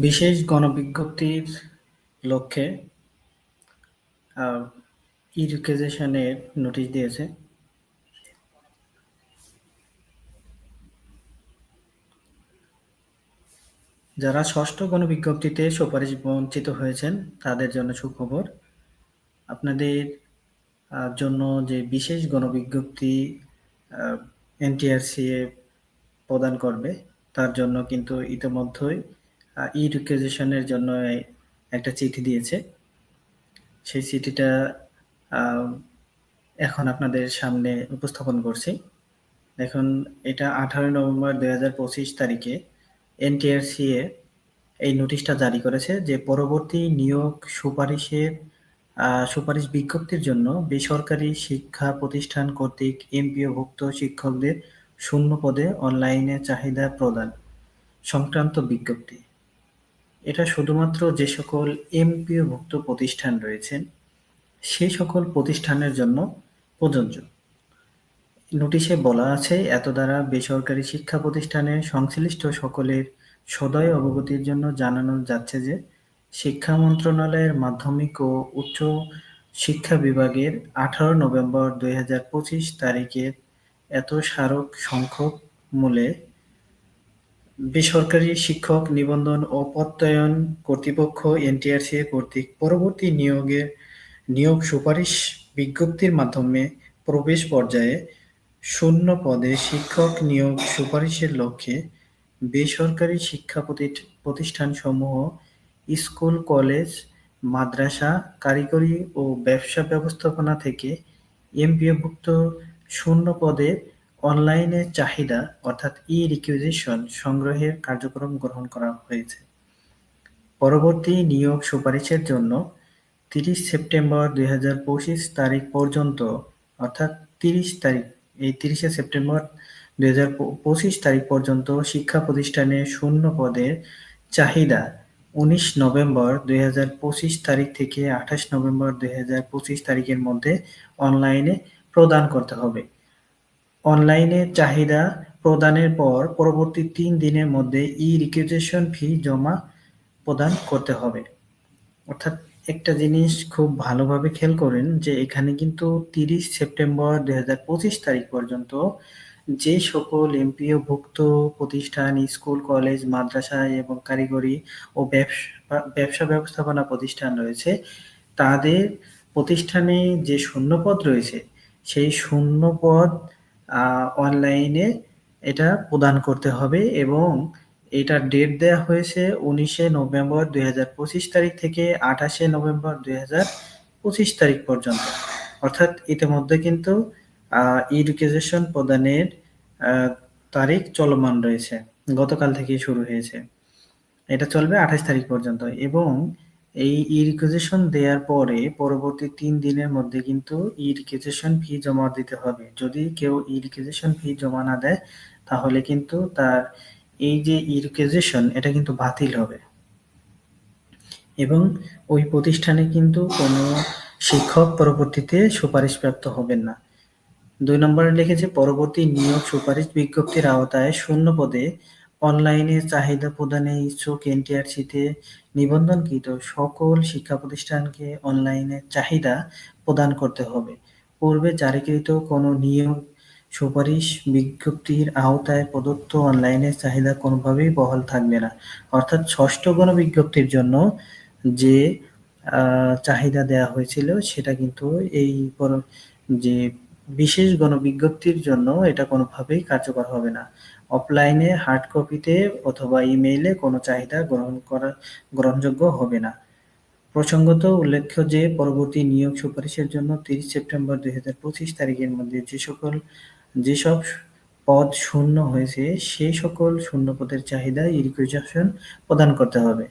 বিশেষ গণবিজ্ঞপ্তির লক্ষ্যে ই-রিকুইজিশনের নোটিশ দিয়েছে। যারা ষষ্ঠ গণবিজ্ঞপ্তিতে সুপারিশ বঞ্চিত হয়েছেন, তাদের জন্য সুখবর। আপনাদের জন্য যে বিশেষ গণবিজ্ঞপ্তি এনটিআরসিএ প্রদান করবে, তার জন্য কিন্তু ইতিমধ্যেই ই-রিকুইজিশনের জন্য একটা চিঠি দিয়েছে। সেই চিঠিটা এখন আপনাদের সামনে উপস্থাপন করছি। দেখুন, এটা ১৮ নভেম্বর ২০২৫ তারিখে এনটিআরসিএ এই নোটিশটা জারি করেছে যে পরবর্তী নিয়োগ সুপারিশের সুপারিশ বিজ্ঞপ্তির জন্য বেসরকারি শিক্ষা প্রতিষ্ঠান কর্তৃক এমপিওভুক্ত শিক্ষকদের শূন্য পদে অনলাইনে চাহিদা প্রদান সংক্রান্ত বিজ্ঞপ্তি। এটা শুধুমাত্র যে সকল এমপিওভুক্ত প্রতিষ্ঠান রয়েছেন, সেই সকল প্রতিষ্ঠানের জন্য প্রযোজ্য। নোটিশে বলা আছে এত দ্বারা বেসরকারি শিক্ষা প্রতিষ্ঠানে সংশ্লিষ্ট সকলের সদয় অবগতির জন্য জানানো যাচ্ছে যে, শিক্ষা মন্ত্রণালয়ের মাধ্যমিক ও উচ্চ শিক্ষা বিভাগের আঠারো নভেম্বর দুই হাজার পঁচিশ তারিখের এত স্মারক সংখ্যক মূলে বেসরকারি শিক্ষক নিবন্ধন ও প্রত্যয়ন কর্তৃপক্ষ এনটিআরসি কর্তৃক পরবর্তী নিয়োগের নিয়োগ সুপারিশ বিজ্ঞপ্তির মাধ্যমে প্রবেশ পর্যায়ে শূন্য পদে শিক্ষক নিয়োগ সুপারিশের লক্ষ্যে বেসরকারি শিক্ষা প্রতিষ্ঠানসমূহ স্কুল, কলেজ, মাদ্রাসা, কারিগরি ও ব্যবসা ব্যবস্থাপনা থেকে এমপিওভুক্ত শূন্য পদে অনলাইনে চাহিদা, অর্থাৎ ই-রিকুইজিশন সংগ্রহের কার্যক্রম গ্রহণ করা হয়েছে। পরবর্তী নিয়োগ সুপারিশের জন্য তিরিশ সেপ্টেম্বর দুই হাজার পঁচিশ তারিখ পর্যন্ত, অর্থাৎ তিরিশ তারিখ, এই তিরিশে সেপ্টেম্বর দুই হাজার পঁচিশ তারিখ পর্যন্ত শিক্ষা প্রতিষ্ঠানে শূন্য পদের চাহিদা উনিশ নভেম্বর দুই হাজার পঁচিশ তারিখ থেকে আঠাশ নভেম্বর দুই হাজার পঁচিশ তারিখের মধ্যে অনলাইনে প্রদান করতে হবে। অনলাইনে চাহিদা প্রদানের পর পরবর্তী তিন দিনের মধ্যে ই-রিকুইজিশন ফি জমা প্রদান করতে হবে। অর্থাৎ একটা জিনিস খুব ভালোভাবে খেয়াল করেন যে এখানে কিন্তু তিরিশ সেপ্টেম্বর দু হাজার পঁচিশ তারিখ পর্যন্ত যে সকল এমপিওভুক্ত প্রতিষ্ঠান স্কুল, কলেজ, মাদ্রাসা এবং কারিগরি ও ব্যবসা ব্যবস্থাপনা প্রতিষ্ঠান রয়েছে তাদের প্রতিষ্ঠানে যে শূন্যপদ রয়েছে সেই শূন্যপদ অনলাইনে এটা প্রদান করতে হবে এবং এটার ডেট দেয়া হয়েছে উনিশে নভেম্বর দুই হাজার পঁচিশ তারিখ থেকে আঠাশে নভেম্বর দু হাজার পঁচিশ তারিখ পর্যন্ত। অর্থাৎ ইতিমধ্যে কিন্তু এডুকেশন প্রদানের তারিখ চলমান রয়েছে। গতকাল থেকেই শুরু হয়েছে। এটা চলবে আঠাশ তারিখ পর্যন্ত এবং এই ই রিকুইজিশন দেওয়ার পরে পরবর্তী তিন দিনের মধ্যে কিন্তু ই ফি জমা দিতে হবে। যদি কেউ ই রিকুইজিশন ফি জমা না দেয়, তাহলে কিন্তু তার এই যে ই এটা কিন্তু বাতিল হবে। এবং ওই প্রতিষ্ঠানে কিন্তু কোনো শিক্ষক পরবর্তীতে সুপারিশপ্রাপ্ত হবেন না। দুই নম্বরে লিখেছে, পরবর্তী নিয়োগ সুপারিশ বিজ্ঞপ্তির আওতায় শূন্য পদে অনলাইনে চাহিদা প্রদানে ইচ্ছুক এনটিআরসিতে নিবন্ধনকৃত সকল শিক্ষা প্রতিষ্ঠানকে অনলাইনে চাহিদা প্রদান করতে হবে। পূর্বে জারিকৃত কোনো নিয়োগ সুপারিশ বিজ্ঞপ্তির আওতায় প্রদত্ত অনলাইনে চাহিদা কোনোভাবেই বহাল থাকবে না। অর্থাৎ ষষ্ঠ গণবিজ্ঞপ্তির জন্য যে চাহিদা দেয়া হয়েছিল সেটা কিন্তু এই যে বিশেষ গণবিজ্ঞপ্তির জন্য এটা কোনোভাবেই কার্যকর হবে না। অফলাইনে হার্ড কপিতে অথবা ইমেইলে কোনো চাহিদা গ্রহণ করা, গ্রহণযোগ্য হবে না। প্রসঙ্গত উল্লেখ্য যে, পরবর্তী নিয়োগ সুপারিশের জন্য তিরিশ সেপ্টেম্বর দু হাজার পঁচিশ তারিখের মধ্যে যে সকল যেসব পদ শূন্য হয়েছে সেই সকল শূন্য পদের চাহিদা রিকুইজিশন প্রদান করতে হবে।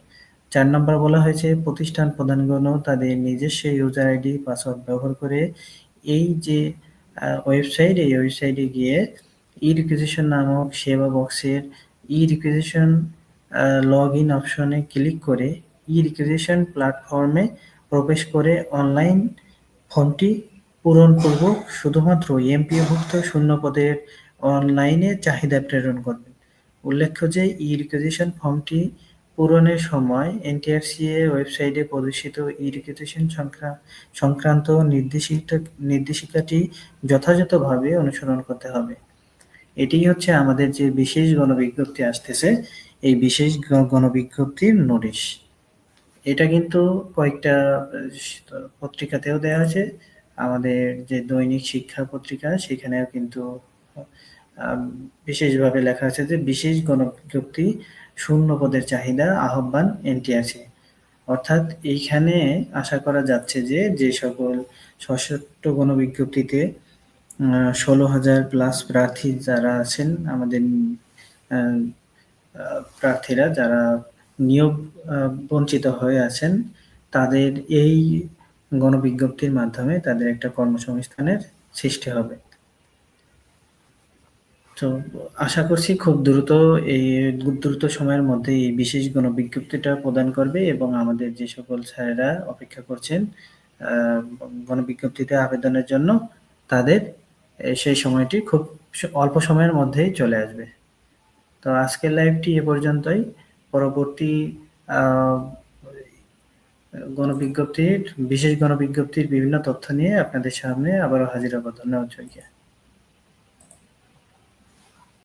চার নম্বর বলা হয়েছে, প্রতিষ্ঠান প্রধানগণ তাদের নিজস্ব ইউজার আইডি পাসওয়ার্ড ব্যবহার করে এই যে ওয়েবসাইট এই ওয়েবসাইটে গিয়ে ই রিকুইজিশন নামক সেবা বক্সের ই রিকুইজিশন লগ ইন অপশনে ক্লিক করে ই রিকুইজিশন প্ল্যাটফর্মে প্রবেশ করে অনলাইন ফর্মটি পূরণ পূরণপূর্বক শুধুমাত্র এমপিওভুক্ত শূন্য পদের অনলাইনে চাহিদা প্রেরণ করবেন উল্লেখ্য যে ই রিকুইজিশন ফর্মটি পূরণের সময় এনটিআরসিএ ওয়েবসাইটে প্রদর্শিত ই-রেজিস্ট্রেশন সংক্রান্ত নির্দেশিত, নির্দেশিকাটি যথাযথভাবে অনুসরণ করতে হবে। এটিই হচ্ছে আমাদের যে বিশেষ গণবিজ্ঞপ্তি আসতেছে, এই বিশেষ গণবিজ্ঞপ্তির নোটিশ। এটা কিন্তু কয়েকটা পত্রিকাতেও দেওয়া আছে। আমাদের যে দৈনিক শিক্ষা পত্রিকা সেখানেও কিন্তু বিশেষভাবে লেখা আছে যে বিশেষ গণবিজ্ঞপ্তি শূন্য পদের চাহিদা আহ্বান এনটিআরসি। অর্থাৎ এইখানে আশা করা যাচ্ছে যে, যে সকল সশর্ত গণবিজ্ঞপ্তিতে ষোলো হাজার প্লাস প্রার্থী যারা আছেন আমাদের প্রার্থীরা যারা নিয়োগ বঞ্চিত হয়ে আছেন, তাদের এই গণবিজ্ঞপ্তির মাধ্যমে তাদের একটা কর্মসংস্থানের সৃষ্টি হবে। তো আশা করছি খুব দ্রুত এই দ্রুত সময়ের মধ্যে এই বিশেষ গণবিজ্ঞপ্তিটা প্রদান করবে এবং আমাদের যে সকল স্যারেরা অপেক্ষা করছেন গণবিজ্ঞপ্তিতে আবেদনের জন্য তাদের সেই সময়টি খুব অল্প সময়ের মধ্যেই চলে আসবে। তো আজকের লাইভটি এ পর্যন্তই। পরবর্তী গণবিজ্ঞপ্তির, বিশেষ গণবিজ্ঞপ্তির বিভিন্ন তথ্য নিয়ে আপনাদের সামনে আবারও হাজির হব। ধন্যবাদ সবাইকে।